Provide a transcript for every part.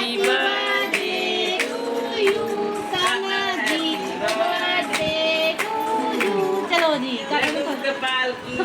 Happy birthday to you Kana ji birthday to you ਚਲੋ ਜੀ ਕਾਨਾ ਨੂੰ ਗੋਪਾਲ ਕੀ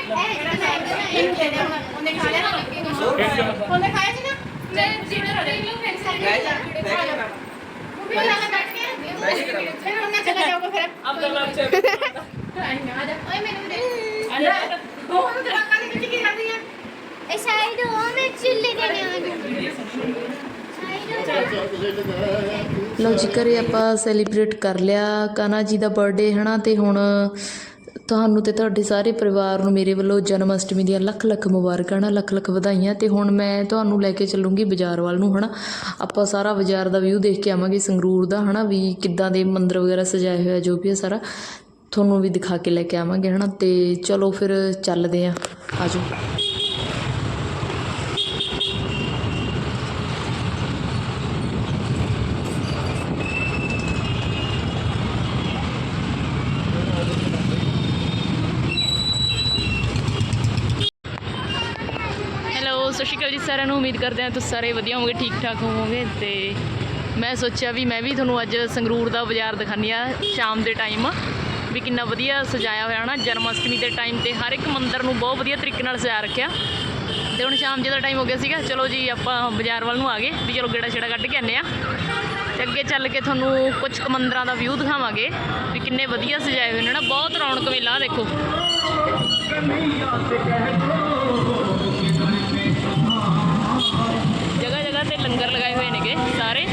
ਇਹਨੂੰ ਦੇ ਦੇ ਉਹਨੇ ਉਹਨੇ ਖਾਇਆ ਸੀ ਨਾ ਮੈਂ ਜਿਵੇਂ ਰੋਟੀ ਨੂੰ ਬਹਿ ਜਾ, ਬਹਿ ਜਾ। ਮੰਮੀ ਨਾਲ ਬੈਠ ਕੇ ਕਰੋ। ਫਿਰ ਉਹਨੇ ਚਲਾ ਜਾਊਗਾ ਫਿਰ ਅਬ ਤਾਂ ਲੱਗ ਨਾ ਆ ਜਾ ਓਏ ਮੈਨੂੰ ਵੀ ਦੇ ਆ ਉਹ ਨੂੰ ਤੇਰਾ ਕਾਹਦੇ ਵਿੱਚ ਕੀ ਕਰਦੀ ਆ ਇਹ ਸਾਈਡ ਉਹ ਮੈਂ ਚੁੱਲ੍ਹੇ ਦੇ ਨੇ ਲਓ ਜੀ, ਘਰੇ ਆਪਾਂ ਸੈਲੀਬ੍ਰੇਟ ਕਰ ਲਿਆ। ਕਾਨਾ ਜੀ ਦਾ ਬਰਥਡੇ ਹਨਾ ਤੇ ਹੁਣ ਤੁਹਾਨੂੰ ਤੇ ਤੁਹਾਡੇ ਸਾਰੇ ਪਰਿਵਾਰ ਨੂੰ ਮੇਰੇ ਵੱਲੋਂ ਜਨਮ ਅਸ਼ਟਮੀ ਦੀਆਂ ਲੱਖ ਲੱਖ ਮੁਬਾਰਕਾਂ ਨਾ, ਲੱਖ ਲੱਖ ਵਧਾਈਆਂ। ਤੇ ਹੁਣ ਮੈਂ ਤੁਹਾਨੂੰ ਲੈ ਕੇ ਚੱਲੂੰਗੀ ਬਾਜ਼ਾਰ ਵੱਲ ਨੂੰ, ਹਨਾ। ਆਪਾਂ ਸਾਰਾ ਬਾਜ਼ਾਰ ਦਾ ਵਿਊ ਦੇਖ ਕੇ ਆਵਾਂਗੇ, ਸੰਗਰੂਰ ਦਾ, ਹਨਾ। ਵੀ ਕਿੱਦਾਂ ਦੇ ਮੰਦਰ ਵਗੈਰਾ ਸਜਾਏ ਹੋਇਆ ਜੋ ਵੀ ਹੈ ਸਾਰਾ। ਤੁਹਾਨੂੰ ਵੀ ਦਿਖਾ ਕੇ ਲੈ ਕੇ ਆਵਾਂਗੇ, ਹਨਾ। ਤੇ ਚਲੋ ਫਿਰ ਚੱਲਦੇ ਆ। ਆਜੋ ਹੈਲੋ ਸਤਿ ਸ਼੍ਰੀ ਅਕਾਲ ਜੀ ਸਾਰਿਆਂ ਨੂੰ, ਉਮੀਦ ਕਰਦੇ ਹਾਂ ਤੁਸੀਂ ਸਾਰੇ ਵਧੀਆ ਹੋਵੋਗੇ, ਠੀਕ ਠਾਕ ਹੋਵੋਗੇ ਤੇ ਮੈਂ ਸੋਚਿਆ ਵੀ ਮੈਂ ਵੀ ਤੁਹਾਨੂੰ ਅੱਜ ਸੰਗਰੂਰ ਦਾ ਬਾਜ਼ਾਰ ਦਿਖਾਉਂਦੀ ਆ ਸ਼ਾਮ ਦੇ ਟਾਈਮ ਵੀ ਕਿੰਨਾ ਵਧੀਆ ਸਜਾਇਆ ਹੋਇਆ ਨਾ ਜਨਮ ਅਸ਼ਟਮੀ ਦੇ ਟਾਈਮ ਤੇ ਹਰ ਇੱਕ ਮੰਦਿਰ ਨੂੰ ਬਹੁਤ ਵਧੀਆ ਤਰੀਕੇ ਨਾਲ ਸਜਾ ਰੱਖਿਆ। ਤੇ ਹੁਣ ਸ਼ਾਮ ਜੇ ਟਾਈਮ ਹੋ ਗਿਆ ਸੀਗਾ, ਚਲੋ ਜੀ ਆਪਾਂ ਬਾਜ਼ਾਰ ਵੱਲ ਨੂੰ ਆ ਗਏ, ਵੀ ਚਲੋ ਗੇੜਾ ਛੇੜਾ ਕੱਢ ਕੇ ਆਨੇ ਆ ਤੇ ਅੱਗੇ ਚੱਲ ਕੇ ਤੁਹਾਨੂੰ ਕੁਝ ਕੁ ਮੰਦਰਾਂ ਦਾ ਵਿਊ ਦਿਖਾਵਾਂਗੇ, ਵੀ ਕਿੰਨੇ ਵਧੀਆ ਸਜਾਏ ਹੋਏ ਨੇ ਨਾ ਬਹੁਤ ਰੌਣਕ ਮੇਲਾ, ਦੇਖੋ। ਲੰਗਰ ਲਗਾਏ ਹੋਏ ਨੇਗੇ ਸਾਰੇ।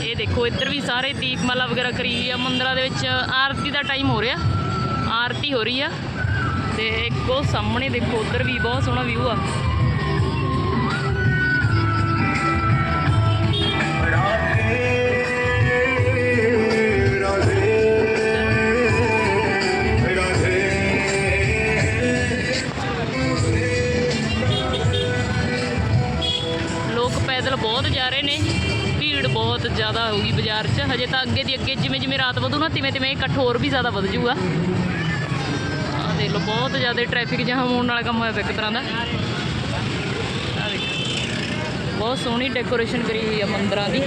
ਇਹ ਦੇਖੋ, ਇੱਧਰ ਵੀ ਸਾਰੇ ਦੀਪਮਾਲਾ ਵਗੈਰਾ ਕਰੀ ਆ। ਮੰਦਰਾਂ ਦੇ ਵਿੱਚ ਆਰਤੀ ਦਾ ਟਾਈਮ ਹੋ ਰਿਹਾ। ਆਰਤੀ ਹੋ ਰਹੀ ਆ। ਤੇ ਇੱਕ ਸਾਹਮਣੇ ਦੇਖੋ, ਉੱਧਰ ਵੀ ਬਹੁਤ ਸੋਹਣਾ ਵਿਊ ਆ। ਪੈਦਲ ਬਹੁਤ ਜਾ ਰਹੇ ਨੇ। ਭੀੜ ਬਹੁਤ ਜ਼ਿਆਦਾ ਹੋਊਗੀ ਬਾਜ਼ਾਰ 'ਚ। ਹਜੇ ਤਾਂ ਅੱਗੇ ਦੀ ਅੱਗੇ ਜਿਵੇਂ ਜਿਵੇਂ ਰਾਤ ਵਧੂ ਨਾ, ਤਿਵੇਂ ਤਿਵੇਂ ਇਕੱਠ ਹੋਰ ਵੀ ਜ਼ਿਆਦਾ ਵਧ ਜਾਊਗਾ। ਆ ਦੇਖ ਲਓ, ਬਹੁਤ ਜ਼ਿਆਦਾ ਟ੍ਰੈਫਿਕ ਜਾਮ ਹੋਣ ਵਾਲਾ ਕੰਮ ਹੋਇਆ ਪਿਆ ਇੱਕ ਤਰ੍ਹਾਂ ਦਾ। ਬਹੁਤ ਸੋਹਣੀ ਡੈਕੋਰੇਸ਼ਨ ਕਰੀ ਹੋਈ ਆ ਮੰਦਰਾਂ ਦੀ।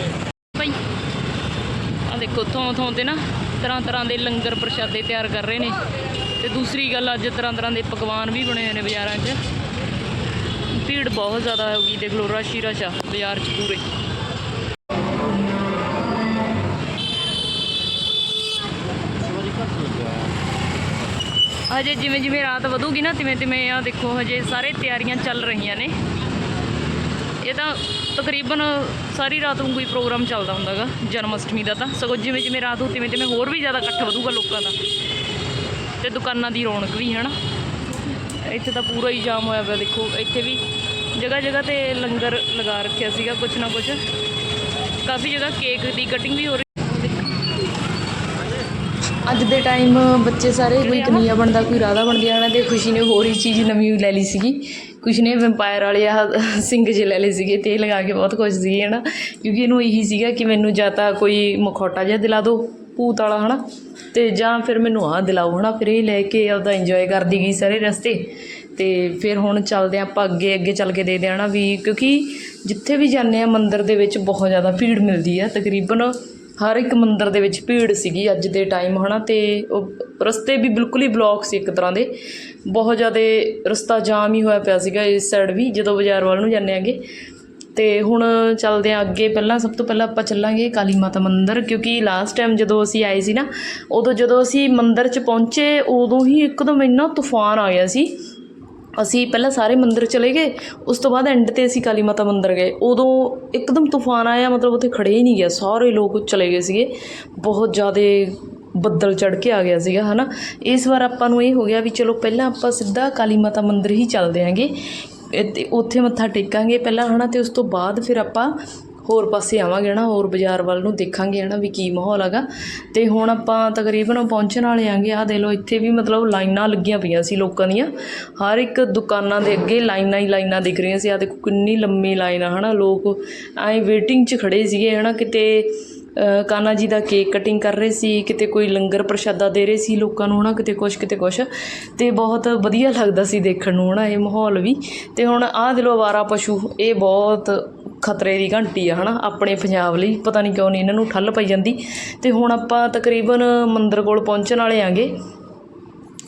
ਭਾਈ ਆ ਦੇਖੋ, ਥੋਂ ਥੋਂ ਤੇ ਨਾ ਤਰ੍ਹਾਂ ਤਰ੍ਹਾਂ ਦੇ ਲੰਗਰ ਪ੍ਰਸ਼ਾਦੇ ਤਿਆਰ ਕਰ ਰਹੇ ਨੇ। ਤੇ ਦੂਸਰੀ ਗੱਲ, ਅੱਜ ਤਰ੍ਹਾਂ ਤਰ੍ਹਾਂ ਦੇ ਪਕਵਾਨ ਵੀ ਬਣੇ ਹੋਏ ਨੇ ਬਾਜ਼ਾਰਾਂ 'ਚ। ਭੀੜ ਬਹੁਤ ਜ਼ਿਆਦਾ ਹੋਗੀ ਦੇਖ ਲਓ ਰਸ਼ ਹੀ ਰਸ਼ ਆ ਬਾਜ਼ਾਰ 'ਚ ਪੂਰੇ। ਹਜੇ ਜਿਵੇਂ ਜਿਵੇਂ ਰਾਤ ਵਧੂਗੀ ਨਾ, ਤਿਵੇਂ ਤਿਵੇਂ ਆ ਦੇਖੋ, ਹਜੇ ਸਾਰੇ ਤਿਆਰੀਆਂ ਚੱਲ ਰਹੀਆਂ ਨੇ। ਇਹ ਤਾਂ ਤਕਰੀਬਨ ਸਾਰੀ ਰਾਤ ਨੂੰ ਕੋਈ ਪ੍ਰੋਗਰਾਮ ਚੱਲਦਾ ਹੁੰਦਾਗਾ ਜਨਮ ਅਸ਼ਟਮੀ ਦਾ ਤਾਂ। ਸਗੋਂ ਜਿਵੇਂ ਜਿਵੇਂ ਰਾਤ ਹੋ ਤਿਵੇਂ ਤਿਵੇਂ ਹੋਰ ਵੀ ਜ਼ਿਆਦਾ ਇਕੱਠ ਵਧੂਗਾ ਲੋਕਾਂ ਦਾ। ਤੇ ਦੁਕਾਨਾਂ ਦੀ ਰੌਣਕ ਵੀ ਹੈ ਨਾ ਇੱਥੇ ਤਾਂ ਪੂਰਾ ਹੀ ਜਾਮ ਹੋਇਆ ਪਿਆ ਦੇਖੋ ਇੱਥੇ ਵੀ ਜਗ੍ਹਾ ਜਗ੍ਹਾ ਤੇ ਲੰਗਰ ਲਗਾ ਰੱਖਿਆ ਸੀਗਾ ਕੁਛ ਨਾ ਕੁਛ। ਕਾਫੀ ਜਗ੍ਹਾ ਕੇਕ ਦੀ ਕਟਿੰਗ ਵੀ ਹੋ ਰਹੀ ਅੱਜ ਦੇ ਟਾਈਮ ਬੱਚੇ ਸਾਰੇ ਕੋਈ ਕਨੀਆ ਬਣਦਾ ਕੋਈ ਰਾਧਾ ਬਣਦੀ ਆ ਇਹਨਾਂ ਦੇ ਖੁਸ਼ੀ ਨੇ ਹੋਰ ਹੀ ਚੀਜ਼ ਨਵੀਂ ਲੈ ਲਈ ਸੀਗੀ। ਕੁਛ ਨੇ ਵੈਂਪਾਇਰ ਵਾਲੇ ਆ ਸਿੰਘ ਜੇ ਲੈ ਲਏ ਸੀਗੇ ਤੇ ਇਹ ਲਗਾ ਕੇ ਬਹੁਤ ਖੁਸ਼ ਸੀ ਹਨਾ? ਕਿਉਂਕਿ ਇਹਨੂੰ ਇਹੀ ਸੀਗਾ ਕਿ ਮੈਨੂੰ ਜਾਂ ਤਾਂ ਕੋਈ ਮਖੌਟਾ ਜਿਹਾ ਦਿਲਾ ਦਿਓ। ਭੂਤ ਵਾਲਾ, ਹਨਾ? ਤੇ ਜਾਂ ਫਿਰ ਮੈਨੂੰ ਆਹ ਦਿਲਾਓ, ਹਨਾ? ਫਿਰ ਇਹ ਲੈ ਕੇ ਆਪਦਾ ਇੰਜੋਏ ਕਰਦੀ ਗਈ ਸਾਰੇ ਰਸਤੇ। ਤੇ ਫਿਰ ਹੁਣ ਚੱਲਦੇ ਹਾਂ ਆਪਾਂ ਅੱਗੇ ਅੱਗੇ ਚੱਲ ਕੇ ਦੇਖਦੇ ਹਾਂ ਨਾ ਵੀ ਕਿਉਂਕਿ ਜਿੱਥੇ ਵੀ ਜਾਂਦੇ ਆ ਮੰਦਿਰ ਦੇ ਵਿੱਚ ਬਹੁਤ ਜ਼ਿਆਦਾ ਭੀੜ ਮਿਲਦੀ ਆ। ਤਕਰੀਬਨ ਹਰ ਇੱਕ ਮੰਦਿਰ ਦੇ ਵਿੱਚ ਭੀੜ ਸੀਗੀ ਅੱਜ ਦੇ ਟਾਈਮ ਹਨਾ? ਤੇ ਉਹ ਰਸਤੇ ਵੀ ਬਿਲਕੁਲ ਹੀ ਬਲੌਕ ਸੀ ਇੱਕ ਤਰ੍ਹਾਂ ਦੇ। ਬਹੁਤ ਜ਼ਿਆਦਾ ਰਸਤਾ ਜਾਮ ਹੀ ਹੋਇਆ ਪਿਆ ਸੀਗਾ ਇਸ ਸਾਈਡ ਵੀ, ਜਦੋਂ ਬਾਜ਼ਾਰ ਵੱਲ ਨੂੰ ਜਾਂਦੇ ਆਂਗੇ। ਅਤੇ ਹੁਣ ਚੱਲਦੇ ਹਾਂ ਅੱਗੇ। ਪਹਿਲਾਂ ਸਭ ਤੋਂ ਪਹਿਲਾਂ ਆਪਾਂ ਚੱਲਾਂਗੇ ਕਾਲੀ ਮਾਤਾ ਮੰਦਿਰ, ਕਿਉਂਕਿ ਲਾਸਟ ਟਾਈਮ ਜਦੋਂ ਅਸੀਂ ਆਏ ਸੀ ਨਾ, ਉਦੋਂ ਜਦੋਂ ਅਸੀਂ ਮੰਦਿਰ 'ਚ ਪਹੁੰਚੇ, ਉਦੋਂ ਹੀ ਇੱਕਦਮ ਇੰਨਾ ਤੂਫਾਨ ਆ ਗਿਆ ਸੀ। ਅਸੀਂ ਪਹਿਲਾਂ ਸਾਰੇ ਮੰਦਿਰ ਚਲੇ ਗਏ, ਉਸ ਤੋਂ ਬਾਅਦ ਐਂਡ ਤੇ ਅਸੀਂ ਕਾਲੀ ਮਾਤਾ ਮੰਦਿਰ ਗਏ। ਉਦੋਂ ਇੱਕਦਮ ਤੂਫਾਨ ਆਇਆ, ਮਤਲਬ ਉੱਥੇ ਖੜੇ ਹੀ ਨਹੀਂ ਗਿਆ ਸਾਰੇ ਲੋਕ ਚਲੇ ਗਏ ਸੀਗੇ। ਬਹੁਤ ਜ਼ਿਆਦਾ ਬੱਦਲ ਚੜ ਕੇ ਆ ਗਿਆ ਸੀਗਾ, ਹਨਾ। ਇਸ ਵਾਰ ਆਪਾਂ ਨੂੰ ਇਹ ਹੋ ਗਿਆ ਵੀ ਚਲੋ ਪਹਿਲਾਂ ਆਪਾਂ ਸਿੱਧਾ ਕਾਲੀ ਮਾਤਾ ਮੰਦਿਰ ਹੀ ਚੱਲਦੇ ਆਂਗੇ। ਇੱਥੇ ਉੱਥੇ ਮੱਥਾ ਟੇਕਾਂਗੇ ਪਹਿਲਾਂ ਹੈ ਨਾ ਅਤੇ ਉਸ ਤੋਂ ਬਾਅਦ ਫਿਰ ਆਪਾਂ ਹੋਰ ਪਾਸੇ ਆਵਾਂਗੇ ਹੈ ਨਾ ਹੋਰ ਬਾਜ਼ਾਰ ਵੱਲ ਨੂੰ ਦੇਖਾਂਗੇ ਹੈ ਨਾ ਵੀ ਕੀ ਮਾਹੌਲ ਹੈਗਾ। ਅਤੇ ਹੁਣ ਆਪਾਂ ਤਕਰੀਬਨ ਪਹੁੰਚਣ ਵਾਲੇ ਆਂਗੇ, ਆਹ ਦੇ ਲਓ ਇੱਥੇ ਵੀ ਮਤਲਬ ਲਾਈਨਾਂ ਲੱਗੀਆਂ ਪਈਆਂ ਸੀ ਲੋਕਾਂ ਦੀਆਂ। ਹਰ ਇੱਕ ਦੁਕਾਨਾਂ ਦੇ ਅੱਗੇ ਲਾਈਨਾਂ ਹੀ ਲਾਈਨਾਂ ਦਿਖ ਰਹੀਆਂ ਸੀ। ਆਹ ਦੇਖੋ ਕਿੰਨੀ ਲੰਮੀ ਲਾਈਨ ਆ ਨਾ ਲੋਕ ਐਂ ਵੇਟਿੰਗ 'ਚ ਖੜੇ ਸੀਗੇ ਹੈ ਨਾ ਕਿਤੇ ਕਾਨਾ ਜੀ ਦਾ ਕੇਕ ਕਟਿੰਗ ਕਰ ਰਹੇ ਸੀ, ਕਿਤੇ ਕੋਈ ਲੰਗਰ ਪ੍ਰਸ਼ਾਦਾ ਦੇ ਰਹੇ ਸੀ ਲੋਕਾਂ ਨੂੰ ਹਨਾ, ਕਿਤੇ ਕੁਛ ਕਿਤੇ ਕੁਛ। ਤੇ ਬਹੁਤ ਵਧੀਆ ਲੱਗਦਾ ਸੀ ਦੇਖਣ ਨੂੰ ਹਨਾ, ਇਹ ਮਾਹੌਲ ਵੀ। ਤੇ ਹੁਣ ਆਹ ਦਿਲੋ ਅਵਾਰਾ ਪਸ਼ੂ, ਇਹ ਬਹੁਤ ਖਤਰੇ ਦੀ ਘੰਟੀ ਆ ਹਨਾ, ਆਪਣੇ ਪੰਜਾਬ ਲਈ। ਪਤਾ ਨਹੀਂ ਕਿਉਂ ਨਹੀਂ ਇਹਨਾਂ ਨੂੰ ਠੱਲ ਪਈ ਜਾਂਦੀ। ਤੇ ਹੁਣ ਆਪਾਂ ਤਕਰੀਬਨ ਮੰਦਰ ਕੋਲ ਪਹੁੰਚਣ ਵਾਲੇ ਆਂਗੇ।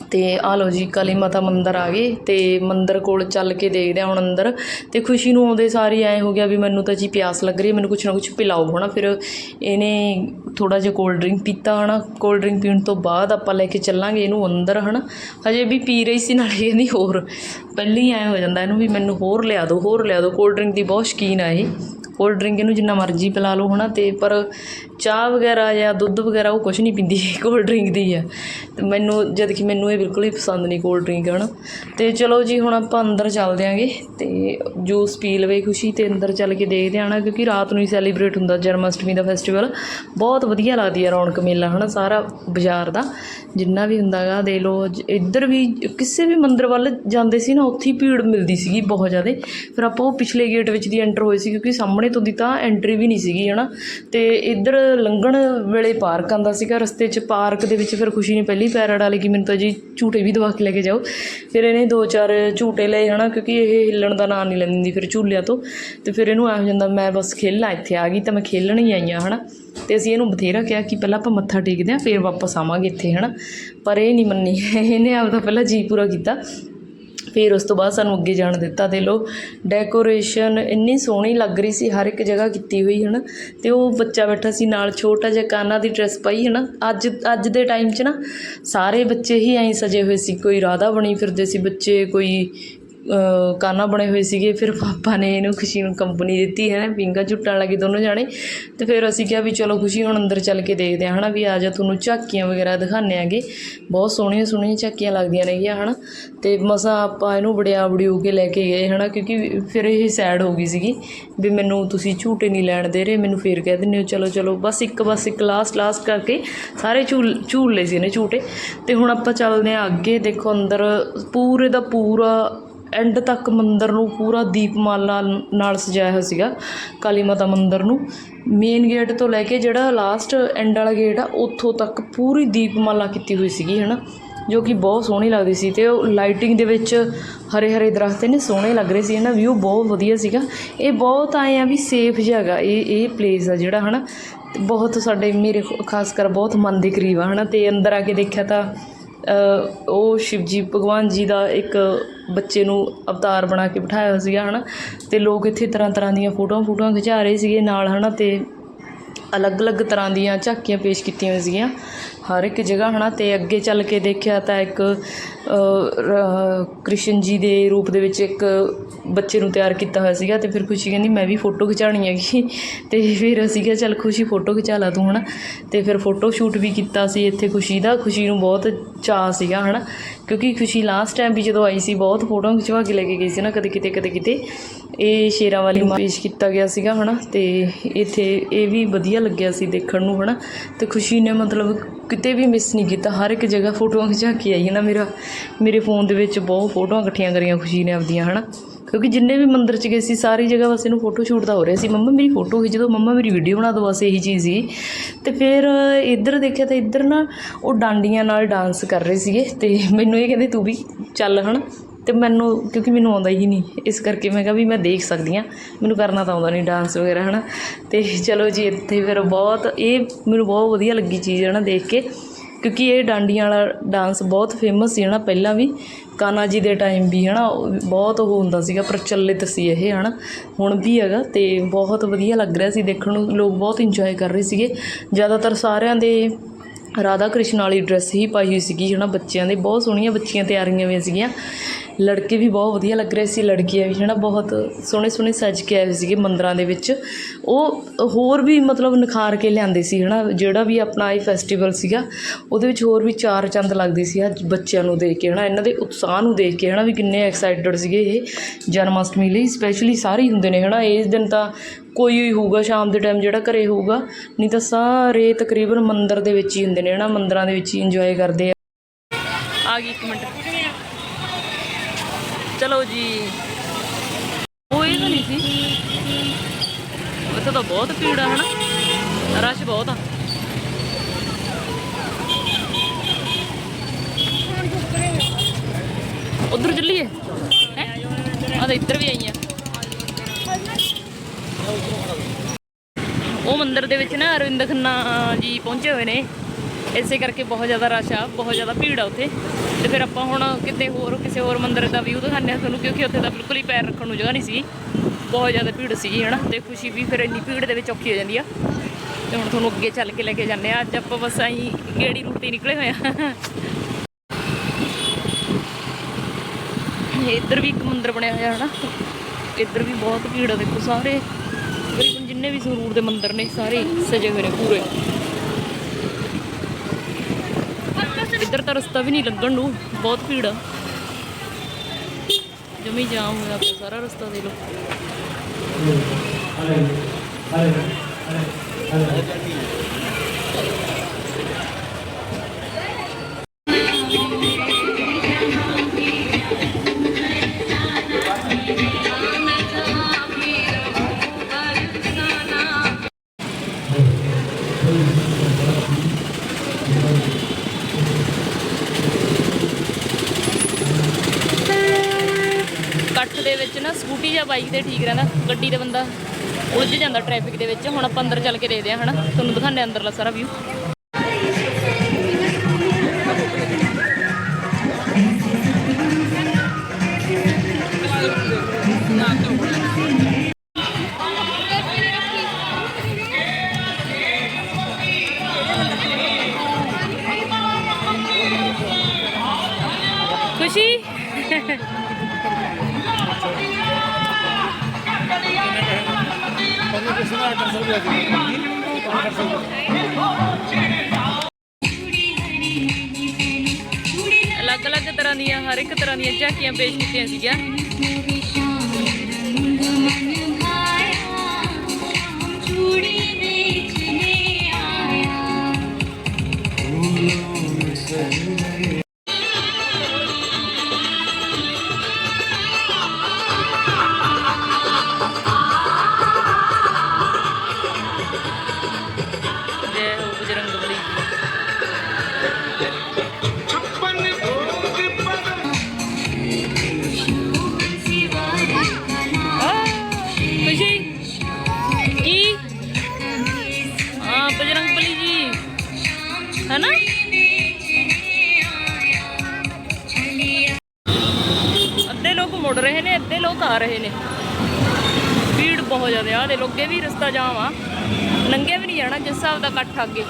ਅਤੇ ਆ ਲਓ ਜੀ, ਕਾਲੀ ਮਾਤਾ ਮੰਦਰ ਆ ਗਏ ਅਤੇ ਮੰਦਰ ਕੋਲ ਚੱਲ ਕੇ ਦੇਖਦੇ ਹਾਂ ਹੁਣ ਅੰਦਰ ਅਤੇ ਖੁਸ਼ੀ ਨੂੰ ਆਉਂਦੇ ਸਾਰੀ ਐਂ ਹੋ ਗਿਆ ਵੀ ਮੈਨੂੰ ਤਾਂ ਜੀ ਪਿਆਸ ਲੱਗ ਰਹੀ ਹੈ, ਮੈਨੂੰ ਕੁਛ ਨਾ ਕੁਛ ਪਿਲਾਓ ਹੈ ਨਾ ਫਿਰ ਇਹਨੇ ਥੋੜ੍ਹਾ ਜਿਹਾ ਕੋਲਡ ਡਰਿੰਕ ਪੀਤਾ ਹੈ ਨਾ ਕੋਲਡ ਡਰਿੰਕ ਪੀਣ ਤੋਂ ਬਾਅਦ ਆਪਾਂ ਲੈ ਕੇ ਚੱਲਾਂਗੇ ਇਹਨੂੰ ਅੰਦਰ ਹੈ ਨਾ ਹਜੇ ਵੀ ਪੀ ਰਹੀ ਸੀ ਨਾਲੇ ਕਹਿੰਦੀ ਹੋਰ। ਪਹਿਲੀ ਐਂ ਹੋ ਜਾਂਦਾ ਇਹਨੂੰ ਵੀ ਮੈਨੂੰ ਹੋਰ ਲਿਆ ਦਿਓ, ਹੋਰ ਲਿਆ ਦਿਓ। ਕੋਲਡ ਡਰਿੰਕ ਦੀ ਬਹੁਤ ਸ਼ੌਕੀਨ ਆ ਇਹ। ਕੋਲਡ ਡਰਿੰਕ ਇਹਨੂੰ ਜਿੰਨਾ ਮਰਜ਼ੀ ਪਿਲਾ ਲਓ ਹਨਾ ਤੇ ਪਰ ਚਾਹ ਵਗੈਰਾ ਜਾਂ ਦੁੱਧ ਵਗੈਰਾ ਉਹ ਕੁਛ ਨਹੀਂ ਪੀਂਦੀ ਕੋਲਡ ਡਰਿੰਕ ਦੀ ਆ। ਤੇ ਮੈਨੂੰ, ਜਦ ਕਿ ਮੈਨੂੰ ਇਹ ਬਿਲਕੁਲ ਹੀ ਪਸੰਦ ਨਹੀਂ ਕੋਲਡ ਡਰਿੰਕ ਹਨਾ। ਤੇ ਚਲੋ ਜੀ, ਹੁਣ ਆਪਾਂ ਅੰਦਰ ਚੱਲਦੇ ਆਂਗੇ ਤੇ ਜੂਸ ਪੀ ਲਵੇ ਖੁਸ਼ੀ ਤੇ ਅੰਦਰ ਚੱਲ ਕੇ ਦੇਖਦੇ ਆਣਾ ਕਿਉਂਕਿ ਰਾਤ ਨੂੰ ਹੀ ਸੈਲੀਬ੍ਰੇਟ ਹੁੰਦਾ ਜਨਮ ਅਸ਼ਟਮੀ ਦਾ ਫੈਸਟੀਵਲ ਬਹੁਤ ਵਧੀਆ ਲੱਗਦੀ ਆ ਰੌਣਕ ਮੇਲਾ, ਹਨਾ, ਸਾਰਾ ਬਾਜ਼ਾਰ ਦਾ। ਜਿੰਨਾ ਵੀ ਹੁੰਦਾਗਾ ਦੇ ਲੋ ਇੱਧਰ ਵੀ ਕਿਸੇ ਵੀ ਮੰਦਿਰ ਵੱਲ ਜਾਂਦੇ ਸੀ ਨਾ, ਉੱਥੇ ਹੀ ਭੀੜ ਮਿਲਦੀ ਸੀਗੀ ਬਹੁਤ ਜ਼ਿਆਦਾ। ਫਿਰ ਆਪਾਂ ਉਹ ਪਿਛਲੇ ਗੇਟ ਵਿੱਚ ਦੀ ਐਂਟਰ ਹੋਏ ਸੀ, ਕਿਉਂਕਿ ਸਾਹਮਣੇ ਤੋਂ ਦੀ ਤਾਂ ਐਂਟਰੀ ਵੀ ਨਹੀਂ ਸੀਗੀ, ਹਨਾ। ਤੇ ਇੱਧਰ ਲੰਘਣ ਵੇਲੇ ਪਾਰਕ ਆਉਂਦਾ ਸੀਗਾ, ਰਸਤੇ 'ਚ ਪਾਰਕ ਦੇ ਵਿੱਚ ਫਿਰ ਖੁਸ਼ੀ ਨੇ ਪਹਿਲੀ ਪੈਰ ਡਾਲੀ ਕਿ ਮੈਨੂੰ ਤਾਂ ਜੀ ਝੂਟੇ ਵੀ ਦਵਾ ਕੇ ਲੈ ਕੇ ਜਾਓ। ਫਿਰ ਇਹਨੇ ਦੋ ਚਾਰ ਝੂਟੇ ਲਏ ਹਨਾ, ਕਿਉਂਕਿ ਇਹ ਹਿੱਲਣ ਦਾ ਨਾਂ ਨਹੀਂ ਲੈਂਦੀ ਫਿਰ ਝੂਲਿਆਂ ਤੋਂ। ਤੇ ਫਿਰ ਇਹਨੂੰ ਐਂ ਹੋ ਜਾਂਦਾ ਮੈਂ ਬਸ ਖੇਲਣਾ, ਇੱਥੇ ਆ ਗਈ ਤਾਂ ਮੈਂ ਖੇਲਣ ਹੀ ਆਈ ਹਾਂ ਹਨਾ। ਤੇ ਅਸੀਂ ਇਹਨੂੰ ਬਥੇਰਾ ਕਿਹਾ ਕਿ ਪਹਿਲਾਂ ਆਪਾਂ ਮੱਥਾ ਟੇਕਦੇ ਹਾਂ, ਫਿਰ ਵਾਪਸ ਆਵਾਂਗੇ ਇੱਥੇ ਹਨਾ। ਪਰ ਇਹ ਨਹੀਂ ਮੰਨੀ, ਇਹਨੇ ਆਪਦਾ ਪਹਿਲਾਂ ਜੀ ਪੂਰਾ ਕੀਤਾ। ਫਿਰ ਉਸ ਤੋਂ ਬਾਅਦ ਸਾਨੂੰ ਅੱਗੇ ਜਾਣ ਦਿੱਤਾ ਦੇ ਲੋ ਡੈਕੋਰੇਸ਼ਨ ਇੰਨੀ ਸੋਹਣੀ ਲੱਗ ਰਹੀ ਸੀ, ਹਰ ਇੱਕ ਜਗ੍ਹਾ ਕੀਤੀ ਹੋਈ ਹੈ ਨਾ ਤੇ ਉਹ ਬੱਚਾ ਬੈਠਾ ਸੀ ਨਾਲ, ਛੋਟਾ ਜਿਹਾ ਕਾਨਾ ਦੀ ਡਰੈਸ ਪਾਈ ਹੈ ਨਾ ਅੱਜ ਅੱਜ ਦੇ ਟਾਈਮ 'ਚ ਨਾ ਸਾਰੇ ਬੱਚੇ ਹੀ ਐਂ ਸਜੇ ਹੋਏ ਸੀ, ਕੋਈ ਰਾਧਾ ਬਣੀ ਫਿਰਦੇ ਸੀ ਬੱਚੇ, ਕੋਈ ਕਾਨਾ ਬਣੇ ਹੋਏ ਸੀਗੇ, ਫਿਰ ਪਾਪਾ ਨੇ ਇਹਨੂੰ ਖੁਸ਼ੀ ਨੂੰ ਕੰਪਨੀ ਦਿੱਤੀ, ਹੈ ਨਾ, ਪਿੰਗਾ ਝੁੱਟਣ ਲੱਗੇ ਦੋਨੋਂ ਜਾਣੇ। ਤੇ ਫਿਰ ਅਸੀਂ ਕਿਹਾ ਵੀ ਚਲੋ ਖੁਸ਼ੀ ਹੁਣ ਅੰਦਰ ਚੱਲ ਕੇ ਦੇਖਦੇ ਹਾਂ, ਹਨਾ, ਵੀ ਆ ਜਾ ਤੁਹਾਨੂੰ ਝਾਕੀਆਂ ਵਗੈਰਾ ਦਿਖਾਣੇ ਆਂਗੇ। ਬਹੁਤ ਸੋਹਣੀਆਂ ਸੋਹਣੀਆਂ ਝਾਕੀਆਂ ਲੱਗਦੀਆਂ ਨੇਗੀਆਂ, ਹਨਾ। ਤੇ ਮਸਾਂ ਆਪਾਂ ਇਹਨੂੰ ਬੜਿਆ ਬੜਿਊ ਕੇ ਲੈ ਕੇ ਗਏ, ਹਨਾ, ਕਿਉਂਕਿ ਫਿਰ ਇਹ ਸੈਡ ਹੋ ਗਈ ਸੀਗੀ ਵੀ ਮੈਨੂੰ ਤੁਸੀਂ ਝੂਟੇ ਨਹੀਂ ਲੈਣ ਦੇ ਰਹੇ, ਮੈਨੂੰ ਫਿਰ ਕਹਿ ਦਿੰਦੇ ਹੋ, ਚਲੋ ਚਲੋ, ਬਸ ਇੱਕ ਬਸ ਇੱਕ ਲਾਸਟ ਲਾਸਟ ਕਰਕੇ ਸਾਰੇ ਝੂਲ ਝੂਲ ਲਏ ਸੀ ਇਹਨੇ ਝੂਟੇ। ਤੇ ਹੁਣ ਆਪਾਂ ਚੱਲਦੇ ਹਾਂ ਅੱਗੇ, ਦੇਖੋ ਅੰਦਰ ਪੂਰੇ ਦਾ ਪੂਰਾ ਐਂਡ ਤੱਕ ਮੰਦਰ ਨੂੰ ਪੂਰਾ ਦੀਪਮਾਲਾ ਨਾਲ ਸਜਾਇਆ ਹੋਇਆ ਸੀਗਾ, ਕਾਲੀ ਮਾਤਾ ਮੰਦਰ ਨੂੰ। ਮੇਨ ਗੇਟ ਤੋਂ ਲੈ ਕੇ ਜਿਹੜਾ ਲਾਸਟ ਐਂਡ ਵਾਲਾ ਗੇਟ ਆ, ਉੱਥੋਂ ਤੱਕ ਪੂਰੀ ਦੀਪਮਾਲਾ ਕੀਤੀ ਹੋਈ ਸੀਗੀ, ਹਨਾ? ਜੋ ਕਿ ਬਹੁਤ ਸੋਹਣੀ ਲੱਗਦੀ ਸੀ ਤੇ ਉਹ ਲਾਈਟਿੰਗ ਦੇ ਵਿੱਚ ਹਰੇ ਹਰੇ ਦਰਖਤ ਨੇ ਸੋਹਣੇ ਲੱਗ ਰਹੇ ਸੀ ਇਹਨਾਂ ਵਿਊ ਬਹੁਤ ਵਧੀਆ ਸੀਗਾ। ਇਹ ਬਹੁਤ ਆਏ ਆ ਵੀ ਸੇਫ ਜਗ੍ਹਾ ਇਹ ਇਹ ਪਲੇਸ ਆ ਜਿਹੜਾ, ਹਨਾ? ਤੇ ਬਹੁਤ ਸਾਡੇ, ਮੇਰੇ ਖਾਸ ਕਰ ਬਹੁਤ ਮਨ ਦੇ ਕਰੀਬ ਆ, ਹਨਾ? ਤੇ ਅੰਦਰ ਆ ਕੇ ਦੇਖਿਆ ਤਾਂ ਉਹ ਸ਼ਿਵਜੀ, ਭਗਵਾਨ ਜੀ ਦਾ ਇੱਕ ਬੱਚੇ ਨੂੰ ਅਵਤਾਰ ਬਣਾ ਕੇ ਬਿਠਾਇਆ ਹੋਇਆ ਸੀਗਾ ਨਾ ਅਤੇ ਲੋਕ ਇੱਥੇ ਤਰ੍ਹਾਂ ਤਰ੍ਹਾਂ ਦੀਆਂ ਫੋਟੋਆਂ ਫੂਟੋਆਂ ਖਿਚਾ ਰਹੇ ਸੀਗੇ ਨਾਲ ਹੈ ਨਾ ਅਤੇ ਅਲੱਗ-ਅਲੱਗ ਤਰ੍ਹਾਂ ਦੀਆਂ ਝਾਕੀਆਂ ਪੇਸ਼ ਕੀਤੀਆਂ ਹੋਈਆਂ ਸੀਗੀਆਂ। ਹਰ ਇੱਕ ਜਗ੍ਹਾ ਹੈ ਨਾ ਅਤੇ ਅੱਗੇ ਚੱਲ ਕੇ ਦੇਖਿਆ ਤਾਂ ਇੱਕ ਕ੍ਰਿਸ਼ਨ ਜੀ ਦੇ ਰੂਪ ਦੇ ਵਿੱਚ ਇੱਕ ਬੱਚੇ ਨੂੰ ਤਿਆਰ ਕੀਤਾ ਹੋਇਆ ਸੀਗਾ ਅਤੇ ਫਿਰ ਖੁਸ਼ੀ ਕਹਿੰਦੀ, ਮੈਂ ਵੀ ਫੋਟੋ ਖਿਚਾਉਣੀ ਹੈਗੀ। ਅਤੇ ਫਿਰ ਅਸੀਂ ਕਿਹਾ, ਚੱਲ ਖੁਸ਼ੀ ਫੋਟੋ ਖਿਚਾ ਲਾ ਤੂੰ ਹਨਾ। ਅਤੇ ਫਿਰ ਫੋਟੋ ਸ਼ੂਟ ਵੀ ਕੀਤਾ ਸੀ ਇੱਥੇ ਖੁਸ਼ੀ ਦਾ। ਖੁਸ਼ੀ ਨੂੰ ਬਹੁਤ ਚਾਅ ਸੀਗਾ ਹਨਾ, ਕਿਉਂਕਿ ਖੁਸ਼ੀ ਲਾਸਟ ਟਾਈਮ ਵੀ ਜਦੋਂ ਆਈ ਸੀ, ਬਹੁਤ ਫੋਟੋਆਂ ਖਿਚਵਾ ਕੇ ਲੈ ਕੇ ਗਈ ਸੀ ਨਾ, ਕਦੇ ਕਿਤੇ ਕਦੇ ਕਿਤੇ। ਇਹ ਸ਼ੇਰਾਂ ਵਾਲੀ ਮਾਂ ਪੇਸ਼ ਕੀਤਾ ਗਿਆ ਸੀਗਾ, ਹਨਾ? ਤੇ ਇੱਥੇ ਇਹ ਵੀ ਵਧੀਆ ਲੱਗਿਆ ਸੀ ਦੇਖਣ ਨੂੰ, ਹਨਾ? ਤੇ ਖੁਸ਼ੀ ਨੇ ਮਤਲਬ ਕਿਤੇ ਵੀ ਮਿਸ ਨਹੀਂ ਕੀਤਾ। ਹਰ ਇੱਕ ਜਗ੍ਹਾ ਫੋਟੋਆਂ ਖਿਚਾ ਕੇ ਆਈ ਹੈ ਨਾ ਮੇਰਾ, ਮੇਰੇ ਫੋਨ ਦੇ ਵਿੱਚ ਬਹੁਤ ਫੋਟੋਆਂ ਇਕੱਠੀਆਂ ਕਰੀਆਂ ਖੁਸ਼ੀ ਨੇ ਆਪਦੀਆਂ, ਹਨਾ? ਕਿਉਂਕਿ ਜਿੰਨੇ ਵੀ ਮੰਦਿਰ 'ਚ ਗਏ ਸੀ, ਸਾਰੀ ਜਗ੍ਹਾ ਬਸ ਇਹਨੂੰ ਫੋਟੋ ਸ਼ੂਟ ਦਾ ਹੋ ਰਿਹਾ ਸੀ। ਮੰਮਾ ਮੇਰੀ ਫੋਟੋ ਖਿੱਚ ਦਿਓ ਮੰਮਾ ਮੇਰੀ ਵੀਡੀਓ ਬਣਾ ਦਿਓ ਬਸ ਇਹੀ ਚੀਜ਼ ਸੀ। ਤੇ ਫਿਰ ਇੱਧਰ ਦੇਖਿਆ ਤਾਂ ਇੱਧਰ ਨਾ ਉਹ ਡਾਂਡੀਆਂ ਨਾਲ ਡਾਂਸ ਕਰ ਰਹੇ ਸੀਗੇ। ਤੇ ਮੈਨੂੰ ਇਹ ਕਹਿੰਦੇ, ਤੂੰ ਵੀ ਚੱਲ, ਹਨਾ? ਅਤੇ ਮੈਨੂੰ, ਕਿਉਂਕਿ ਮੈਨੂੰ ਆਉਂਦਾ ਹੀ ਨਹੀਂ। ਇਸ ਕਰਕੇ ਮੈਂ ਕਿਹਾ ਵੀ ਮੈਂ ਦੇਖ ਸਕਦੀ ਹਾਂ। ਮੈਨੂੰ ਕਰਨਾ ਤਾਂ ਆਉਂਦਾ ਨਹੀਂ ਡਾਂਸ ਵਗੈਰਾ ਹੈ ਨਾ ਅਤੇ ਚਲੋ ਜੀ, ਇੱਥੇ ਫਿਰ ਬਹੁਤ, ਇਹ ਮੈਨੂੰ ਬਹੁਤ ਵਧੀਆ ਲੱਗੀ ਚੀਜ਼ ਹੈ ਨਾ ਦੇਖ ਕੇ। ਕਿਉਂਕਿ ਇਹ ਡਾਂਡੀਆਂ ਵਾਲਾ ਡਾਂਸ ਬਹੁਤ ਫੇਮਸ ਸੀ, ਹਨਾ, ਪਹਿਲਾਂ ਵੀ। ਕਾਨਾ ਜੀ ਦੇ ਟਾਈਮ ਵੀ, ਹਨਾ, ਉਹ ਬਹੁਤ ਉਹ ਹੁੰਦਾ ਸੀਗਾ, ਪ੍ਰਚਲਿਤ ਸੀ ਇਹ, ਹਨਾ। ਹੁਣ ਵੀ ਹੈਗਾ ਤੇ ਬਹੁਤ ਵਧੀਆ ਲੱਗ ਰਿਹਾ ਸੀ ਦੇਖਣ ਨੂੰ। ਲੋਕ ਬਹੁਤ ਇੰਜੋਏ ਕਰ ਰਹੇ ਸੀਗੇ। ਜ਼ਿਆਦਾਤਰ ਸਾਰਿਆਂ ਦੇ ਰਾਧਾ ਕ੍ਰਿਸ਼ਨ ਵਾਲੀ ਡਰੈਸ ਹੀ ਪਾਈ ਹੋਈ ਸੀਗੀ, ਹਨਾ, ਬੱਚਿਆਂ ਦੇ। ਬਹੁਤ ਸੋਹਣੀਆਂ ਬੱਚੀਆਂ ਤਿਆਰੀਆਂ ਹੋਈਆਂ ਸੀਗੀਆਂ। ਲੜਕੇ ਵੀ ਬਹੁਤ ਵਧੀਆ ਲੱਗ ਰਹੇ ਸੀ, ਲੜਕੀਆਂ ਵੀ ਹੈ ਨਾ ਬਹੁਤ ਸੋਹਣੇ ਸੋਹਣੇ ਸੱਜ ਕੇ ਆਏ ਸੀਗੇ ਮੰਦਰਾਂ ਦੇ ਵਿੱਚ। ਉਹ ਹੋਰ ਵੀ ਮਤਲਬ ਨਿਖਾਰ ਕੇ ਲਿਆਂਦੇ ਸੀ ਹੈ ਨਾ ਜਿਹੜਾ ਵੀ ਆਪਣਾ ਇਹ ਫੈਸਟੀਵਲ ਸੀਗਾ, ਉਹਦੇ ਵਿੱਚ ਹੋਰ ਵੀ ਚਾਰ ਚੰਦ ਲੱਗਦੇ ਸੀ ਅੱਜ ਬੱਚਿਆਂ ਨੂੰ ਦੇਖ ਕੇ ਹੈ ਨਾ ਇਹਨਾਂ ਦੇ ਉਤਸ਼ਾਹ ਨੂੰ ਦੇਖ ਕੇ ਹੈ ਨਾ ਵੀ ਕਿੰਨੇ ਐਕਸਾਈਟਡ ਸੀਗੇ ਇਹ ਜਨਮ ਅਸ਼ਟਮੀ ਲਈ ਸਪੈਸ਼ਲੀ ਸਾਰੇ ਹੀ ਹੁੰਦੇ ਨੇ ਹੈ ਨਾ ਇਸ ਦਿਨ ਤਾਂ ਕੋਈ ਹੀ ਹੋਊਗਾ, ਸ਼ਾਮ ਦੇ ਟਾਈਮ ਜਿਹੜਾ ਘਰੇ ਹੋਊਗਾ, ਨਹੀਂ ਤਾਂ ਸਾਰੇ ਤਕਰੀਬਨ ਮੰਦਿਰ ਦੇ ਵਿੱਚ ਹੀ ਹੁੰਦੇ ਨੇ ਹੈ ਨਾ ਮੰਦਿਰਾਂ ਦੇ ਵਿੱਚ ਹੀ ਇੰਜੋਏ ਕਰਦੇ ਆ। ਆ ਗਈ ਇੱਕ ਮਿੰਟ। ਚਲੋ ਜੀ। ਉਹ ਤਾਂ ਨਹੀਂ ਸੀ। ਉੱਥੇ ਤਾਂ ਬਹੁਤ ਭੀੜ ਆ, ਹਨਾ? ਰਸ਼ ਬਹੁਤ ਆ। ਉਧਰ ਚੱਲੀਏ? ਹੈ? ਆ ਤਾਂ ਇੱਧਰ ਵੀ ਆਈਆਂ। ਉਹ ਮੰਦਿਰ ਦੇ ਵਿੱਚ ਨਾ ਅਰਵਿੰਦ ਖੰਨਾ ਜੀ ਪਹੁੰਚੇ ਹੋਏ ਨੇ। ਇਸੇ ਕਰਕੇ ਬਹੁਤ ਜ਼ਿਆਦਾ ਰਸ਼ ਆ, ਬਹੁਤ ਜ਼ਿਆਦਾ ਭੀੜ ਆ ਉੱਥੇ। ਤੇ ਫਿਰ ਆਪਾਂ ਹੁਣ ਕਿਤੇ ਹੋਰ, ਕਿਸੇ ਹੋਰ ਮੰਦਿਰ ਦਾ ਵਿਊ ਦਿਖਾਉਂਦੇ ਹਾਂ ਤੁਹਾਨੂੰ, ਕਿਉਂਕਿ ਉੱਥੇ ਤਾਂ ਬਿਲਕੁਲ ਹੀ ਪੈਰ ਰੱਖਣ ਨੂੰ ਜਗ੍ਹਾ ਨਹੀਂ ਸੀ ਬਹੁਤ ਜ਼ਿਆਦਾ ਭੀੜ ਸੀਗੀ, ਹਨਾ? ਤੇ ਖੁਸ਼ੀ ਵੀ ਫਿਰ ਇੰਨੀ ਭੀੜ ਦੇ ਵਿੱਚ ਔਖੀ ਹੋ ਜਾਂਦੀ ਆ। ਤੇ ਹੁਣ ਤੁਹਾਨੂੰ ਅੱਗੇ ਚੱਲ ਕੇ ਲੈ ਕੇ ਜਾਂਦੇ ਆ ਅੱਜ ਆਪਾਂ ਬਸ ਆਈ ਗੇੜੀ ਰੂਟੀ ਨਿਕਲੇ ਹੋਏ ਆ। ਇੱਧਰ ਵੀ ਇੱਕ ਮੰਦਿਰ ਬਣਿਆ ਹੋਇਆ, ਹਨਾ? ਇੱਧਰ ਵੀ ਬਹੁਤ ਭੀੜ ਆ, ਦੇਖੋ ਸਾਰੇ। ਤਕਰੀਬਨ ਜਿੰਨੇ ਵੀ ਸੰਗਰੂਰ ਦੇ ਮੰਦਿਰ ਨੇ, ਸਾਰੇ ਸਜੇ ਹੋਏ ਨੇ ਪੂਰੇ। ਇੱਧਰ ਤਾਂ ਰਸਤਾ ਵੀ ਨਹੀਂ ਲੱਗਣ ਨੂੰ, ਬਹੁਤ ਭੀੜ ਆ। ਜਮੀ ਜਾਮ ਹੋਇਆ ਪਿਆ ਸਾਰਾ ਰਸਤਾ ਦੇ ਲੋ ਕੱਟ ਉਲਝ ਟ੍ਰੈਫਿਕ ਦੇ ਵਿੱਚ ਹੁਣ ਆਪਾਂ ਅੰਦਰ ਚੱਲ ਕੇ ਦੇਖਦੇ ਆ ਹਨਾ? ਤੁਹਾਨੂੰ ਦਿਖਾਉਂਦੇ ਆ ਅੰਦਰਲਾ ਸਾਰਾ ਵਿਊ ਅਲੱਗ-ਅਲੱਗ ਤਰ੍ਹਾਂ ਦੀਆਂ ਹਰ ਇੱਕ ਤਰ੍ਹਾਂ ਦੀਆਂ ਝਾਕੀਆਂ ਪੇਸ਼ ਕੀਤੀਆਂ ਸੀਗੀਆਂ। ਆ ਰਹੇ ਨੇ। ਭੀੜ ਬਹੁਤ ਜ਼ਿਆਦਾ ਆ। ਦੇ ਲੋਕੇ ਵੀ ਰਸਤਾ ਜਾਮ ਆ। ਨੰਗੇ ਵੀ ਨਹੀਂ ਜਾਣਾ, ਜਿਸ ਹਿਸਾਬ ਦਾ ਇਕੱਠ ਅੱਗੇ।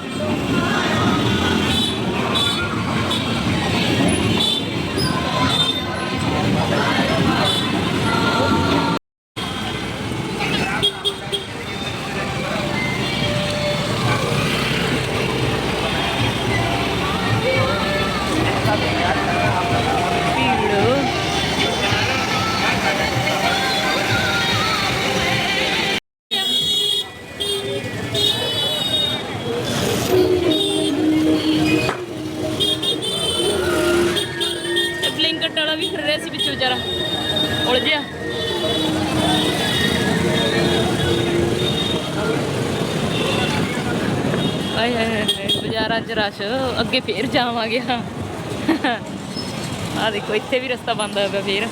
'ਚ ਅੱਗੇ ਫੇਰ ਜਾਵਾਂਗੇ ਹਾਂ। ਆ ਦੇਖੋ ਇੱਥੇ ਵੀ ਰਸਤਾ ਬੰਦ ਹੋਇਆ ਫੇਰ।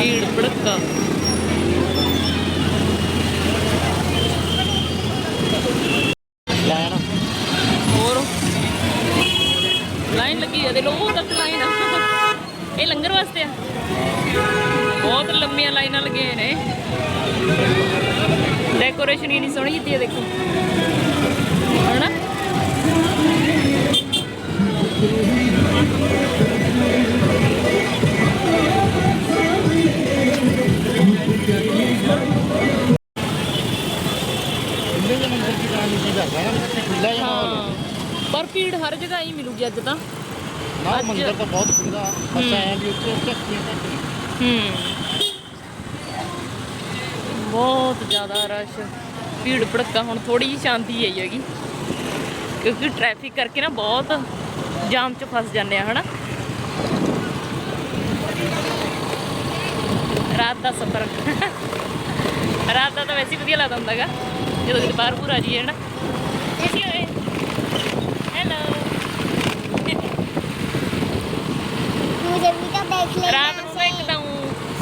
ਭੀੜ ਭੜਕਾ। ਹੋਰ? ਲਾਈਨ ਲੱਗੀ ਹੈ ਦੇ ਲੋ ਉਹ ਤੱਕ ਲਾਈਨ ਆ। ਇਹ ਲੰਗਰ ਵਾਸਤੇ ਆ। ਬਹੁਤ ਲੰਮੀਆਂ ਲਾਈਨਾਂ ਲੱਗੀਆਂ ਨੇ। ਡੈਕੋਰੇਸ਼ਨ ਨਹੀਂ ਸੋਹਣੀ ਕੀਤੀ ਹੈ ਦੇਖੋ। ਹਨਾ? ਪਰ ਭੀੜ ਹਰ ਜਗ੍ਹਾ ਹੀ ਮਿਲੂਗੀ ਅੱਜ ਤਾਂ। ਨਾ ਮੰਦਰ ਤਾਂ ਬਹੁਤ ਖੁੱਲ੍ਹਾ। ਬਸ ਐਂ ਵੀ ਉੱਥੇ ਝੱਕੀਆਂ ਹੂੰ। ਬਹੁਤ ਜ਼ਿਆਦਾ ਰਸ਼ ਭੀੜ ਭੜੱਕਾ ਹੁਣ ਥੋੜੀ ਜਿਹੀ ਸ਼ਾਂਤੀ ਆਈ ਹੈਗੀ। ਕਿਉਂਕਿ ਟ੍ਰੈਫਿਕ ਕਰਕੇ ਨਾ ਬਹੁਤ ਜਾਮ 'ਚ ਫਸ ਜਾਂਦੇ ਆ ਹਨਾ? ਰਾਤ ਦਾ ਸਫ਼ਰ। ਰਾਤ ਦਾ ਤਾਂ ਵੈਸੇ ਵਧੀਆ ਲੱਗਦਾ ਹੁੰਦਾਗਾ ਜਦੋਂ ਕਿਤੇ ਬਾਹਰ ਪੂਰਾ ਜੀਏ ਹਨਾ? ਅਸੀਂ ਰਾਤ ਨੂੰ ਤਾਂ ਇੱਕਦਮ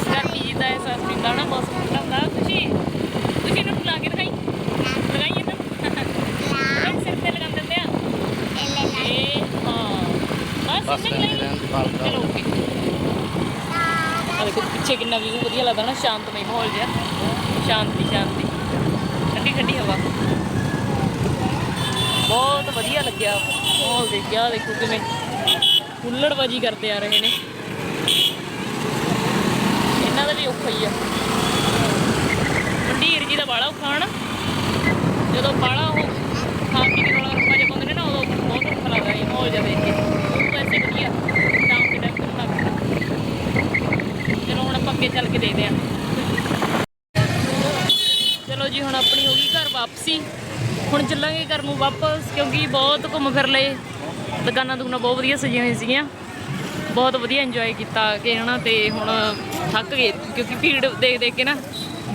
ਗਰਮੀ ਐਸਾ ਹੁੰਦਾ ਨਾ ਮੌਸਮ ਠੰਡਾ ਹੁੰਦਾ ਖੁਸ਼ੀ ਖੁਸ਼ੀ ਨੂੰ ਲਾ ਕੇ ਦਿਖਾਈ। ਲਗਾਈਏ ਤਾਂ ਸਿਰ ਤੇ ਲਗਾ ਦਿੰਦੇ ਆ। ਇਹ ਹਾਂ। ਬਸ ਬਸ ਇੰਨੇ ਐਂ ਹੀ ਰਹਿਣ ਦੀ ਬਾਤ ਚਲੋ ਓਕੇ ਆ ਦੇਖੋ ਪਿੱਛੇ ਕਿੰਨਾ ਵੀਊ ਵਧੀਆ ਲੱਗਦਾ ਨਾ ਸ਼ਾਂਤਮਈ ਮਾਹੌਲ ਜਿਹਾ। ਸ਼ਾਂਤੀ ਸ਼ਾਂਤੀ। ਠੰਡੀ ਠੰਡੀ ਹਵਾ। ਬਹੁਤ ਵਧੀਆ ਲੱਗਿਆ। ਮਾਹੌਲ ਦੇਖਿਆ ਦੇਖੋ ਕਿਵੇਂ ਹੁੱਲੜਬਾਜੀ ਕਰਦੇ ਆ ਰਹੇ ਨੇ। ਇਹਨਾਂ ਦਾ ਵੀ ਔਖਾ ਹੀ ਆ। ਮੰਡੀਰ ਜੀ ਦਾ ਬਾਲਾ ਔਖਾ ਹਨਾ ਜਦੋਂ ਬਾਲਾ ਉਹ ਖਾ ਪੀ ਕੇ ਰੌਲਾ ਰੱਪਾ ਨੇ ਨਾ, ਉਦੋਂ ਬਹੁਤ ਔਖਾ ਲੱਗਦਾ ਇਹ ਮਾਹੌਲ ਜਿਹਾ ਦੇਖ ਕੇ। ਉਹ ਵੈਸੇ ਵਧੀਆ, ਸ਼ਾਮ ਦੇ ਟਾਈਮ ਤੋਂ ਚਲੋ ਹੁਣ ਆਪਾਂ ਅੱਗੇ ਚੱਲ ਕੇ ਦੇਖਦੇ ਆ ਚਲੋ ਜੀ, ਹੁਣ ਆਪਣੀ ਹੋ ਗਈ ਘਰ ਵਾਪਸੀ। ਹੁਣ ਚੱਲਾਂਗੇ ਘਰ ਨੂੰ ਵਾਪਸ, ਕਿਉਂਕਿ ਬਹੁਤ ਘੁੰਮ ਫਿਰ ਲਏ। ਦੁਕਾਨਾਂ ਦੁਕਾਨਾਂ ਬਹੁਤ ਵਧੀਆ ਸਜੀਆਂ ਹੋਈਆਂ ਸੀਗੀਆਂ। ਬਹੁਤ ਵਧੀਆ ਇੰਜੋਏ ਕੀਤਾ ਕਿ ਹਨਾ, ਤੇ ਹੁਣ ਥੱਕ ਗਏ, ਕਿਉਂਕਿ ਭੀੜ ਦੇਖ ਦੇਖ ਕੇ ਨਾ।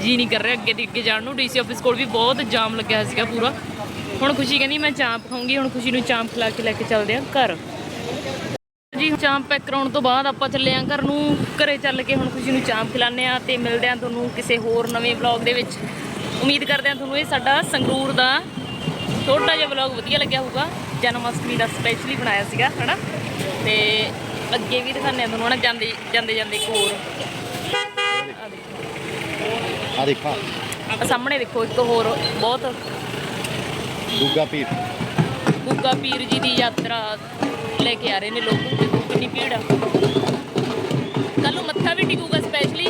ਜੀ ਨਹੀਂ ਕਰ ਰਿਹਾ, ਅੱਗੇ ਦੀ ਅੱਗੇ ਜਾਣ ਨੂੰ ਡੀਸੀ ਆਫਿਸ ਕੋਲ ਵੀ ਬਹੁਤ ਜਾਮ ਲੱਗਿਆ ਹੋਇਆ ਸੀਗਾ ਪੂਰਾ। ਹੁਣ ਖੁਸ਼ੀ ਕਹਿੰਦੀ ਮੈਂ ਚਾਂਪ ਖਾਊਂਗੀ, ਹੁਣ ਖੁਸ਼ੀ ਨੂੰ ਚਾਂਪ ਖਿਲਾ ਕੇ ਲੈ ਕੇ ਚੱਲਦੇ ਆ ਘਰ। ਜੀ, ਚਾਂਪ ਪੈਕ ਕਰਾਉਣ ਤੋਂ ਬਾਅਦ ਆਪਾਂ ਚੱਲੇ ਆਂ ਘਰ ਨੂੰ, ਘਰੇ ਚੱਲ ਕੇ ਹੁਣ ਖੁਸ਼ੀ ਨੂੰ ਚਾਂਪ ਖਿਲਾਉਂਦੇ ਆ ਤੇ ਮਿਲਦੇ ਆ ਤੁਹਾਨੂੰ ਕਿਸੇ ਹੋਰ ਨਵੇਂ ਵਲੌਗ ਦੇ ਵਿੱਚ। ਉਮੀਦ ਕਰਦੇ ਆ ਤੁਹਾਨੂੰ ਇਹ ਸਾਡਾ ਸੰਗਰੂਰ ਦਾ ਛੋਟਾ ਜਿਹਾ ਵਲੌਗ ਵਧੀਆ ਲੱਗਿਆ ਹੋਊਗਾ ਜਨਮ ਅਸ਼ਟਮੀ ਦਾ ਸਪੈਸ਼ਲੀ ਬਣਾਇਆ ਸੀਗਾ, ਹਨਾ? ਤੇ ਅੱਗੇ ਵੀ ਦਿਖਾਉਂਦੇ ਆ ਤੁਹਾਨੂੰ, ਹਨਾ? ਜਾਂਦੇ ਜਾਂਦੇ ਜਾਂਦੇ ਇੱਕ ਹੋਰ। ਆਹ ਦੇਖੋ। ਆ ਦੇਖਾ। ਸਾਹਮਣੇ ਦੇਖੋ ਇੱਕ ਹੋਰ ਬਹੁਤ ਦੂਗਾ ਪੀਰ। ਗੁੱਗਾ ਪੀਰ ਜੀ ਦੀ ਯਾਤਰਾ ਲੈ ਕੇ ਆ ਰਹੇ ਨੇ ਲੋਕ। ਦੇਖੋ ਕਿੰਨੀ ਭੀੜ ਆ। ਕੱਲ ਨੂੰ ਮੱਥਾ ਵੀ ਟਿਕੂਗਾ ਸਪੈਸ਼ਲੀ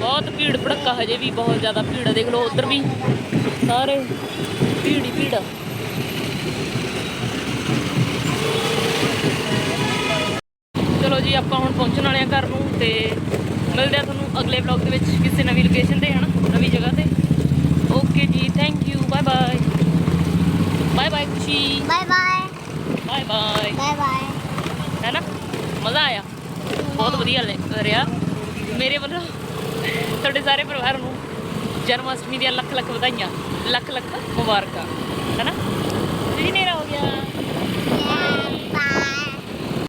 ਬਹੁਤ ਭੀੜ ਭੜੱਕਾ ਹਜੇ ਵੀ ਬਹੁਤ ਜ਼ਿਆਦਾ ਭੀੜ ਆ। ਦੇਖ ਲਓ ਉਧਰ ਵੀ ਸਾਰੇ ਭੀੜ ਹੀ ਭੀੜ ਆ। ਵੀ ਆਪਾਂ ਹੁਣ ਪਹੁੰਚਣ ਵਾਲੇ ਆ ਘਰ ਨੂੰ ਤੇ ਮਿਲਦੇ ਆ ਤੁਹਾਨੂੰ ਅਗਲੇ ਵਲੌਗ ਦੇ ਵਿੱਚ ਕਿਸੇ ਨਵੀਂ ਲੋਕੇਸ਼ਨ ਤੇ ਹਨਾ? ਨਵੀਂ ਜਗ੍ਹਾ ਤੇ। ਓਕੇ ਜੀ thank you bye bye bye bye ਖੁਸ਼ੀ। Bye bye bye bye bye bye ਹੈ ਨਾ? ਮਜ਼ਾ ਆਇਆ। ਬਹੁਤ ਵਧੀਆ ਰਿਹਾ। ਮੇਰੇ ਵੱਲੋਂ ਤੁਹਾਡੇ ਸਾਰੇ ਪਰਿਵਾਰ ਨੂੰ ਜਨਮ ਅਸ਼ਟਮੀ ਦੀਆਂ ਲੱਖ ਲੱਖ ਵਧਾਈਆਂ। ਲੱਖ ਲੱਖ ਮੁਬਾਰਕਾਂ।